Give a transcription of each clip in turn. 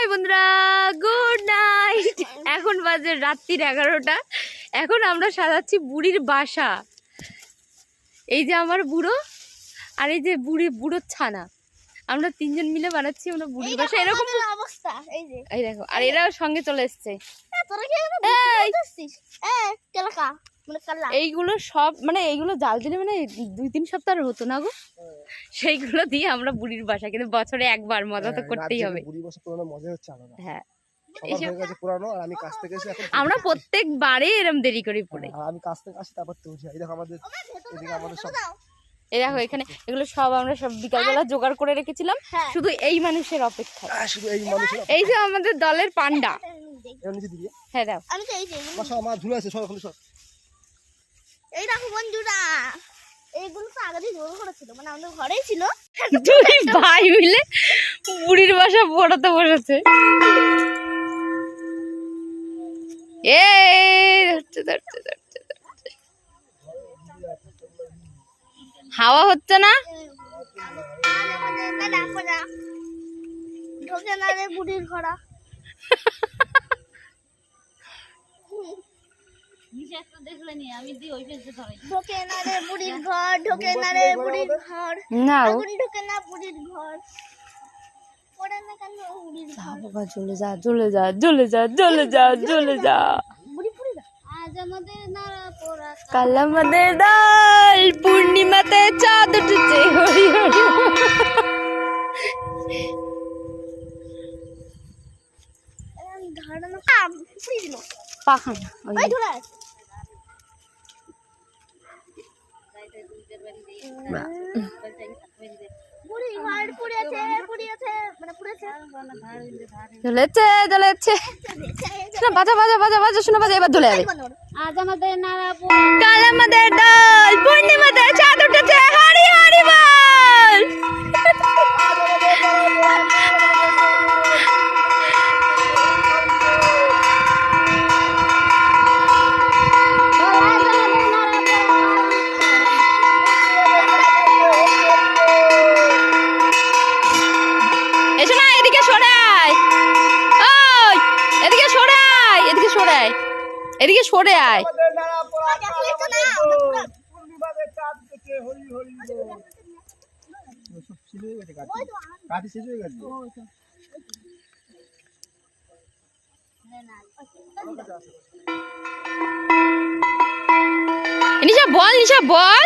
High বন্ধুরা good night. এখন বাজে রাত্রির এগারোটা। এখন আমরা সাজাচ্ছি বুড়ির বাসা। এই যে আমার বুড়ো আর এই যে বুড়ি বুড়োর ছানা। আমরা তিনজন মিলে বানাচ্ছি আমরা বুড়ির বাসা। এরকম অবস্থা এই যে। এই দেখো আর এরাও সঙ্গে চলে এসছে। মানে এইগুলো সব মানে এইগুলো জাল দিলে মানে দুই তিন সপ্তাহ হতো না গো। সেইগুলো দিয়ে আমরা বুড়ির বাসা কিন্তু বছরে একবার মজা তো করতেই হবে। হ্যাঁ। সবার এইসব- হয়ে গেছে পুরানো আর আমি কাছ থেকে এসে এখন আমরা প্রত্যেকবারে এরম দেরি করে পড়ে। আর আমি কাছ থেকে আসি তারপর তুলছি। এই দেখো আমাদের এদিকে আমাদের সব এই দেখো এখানে এগুলো সব আমরা সব বিকালবেলা জোগাড় করে রেখেছিলাম। হ্যাঁ। শুধু এই মানুষের অপেক্ষা। শুধু এই মানুষের এই যে আমাদের দলের পান্ডা। এর নিচে দিদি হ্যাঁ দাও। আমি তো এই যে আমার সব আমার ঝুলে আছে সব সব এই দেখো বন্ধুরা এইগুলো তো আগে দিয়ে জোর করেছিল মানে আমাদের ঘরেই ছিল দুই ভাই মিলে বুড়ির বাসা পড়াতে বসেছে এ ধরছে, ধরছে, ধরছে। হাওয়া হচ্ছে না ঢোকে না রে বুড়ির ঘোড়া চলে যা চলে যা চলে যা চলে যা চলে যা বুড়ি পুড়ি না আজ আমাদের নাড়া পোড়া কাল আমাদের ডাল পূর্ণিমাতে চাঁদ উঠেছে হরি হরি দিল পাখানা জ্বলেছে জ্বলেছে। বাজা বাজা বাজা বাজা শোনো বাজা এবার যাবে। আজ আমাদের নারা কাল আমাদের শেষ হয়ে গেছে? নিশা বল নিশা বল।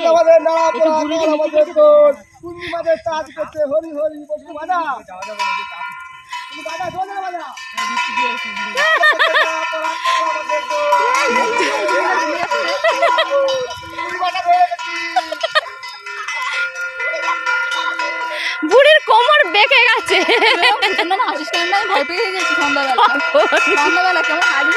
আজ আমাদের চাঁদ করছে হরি হরি। বুড়ির কোমর বেঁকে গেছে। ভয় পেয়ে গেছি সন্ধ্যাবেলা। সন্ধ্যাবেলা কেমন হাসি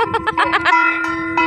Bye.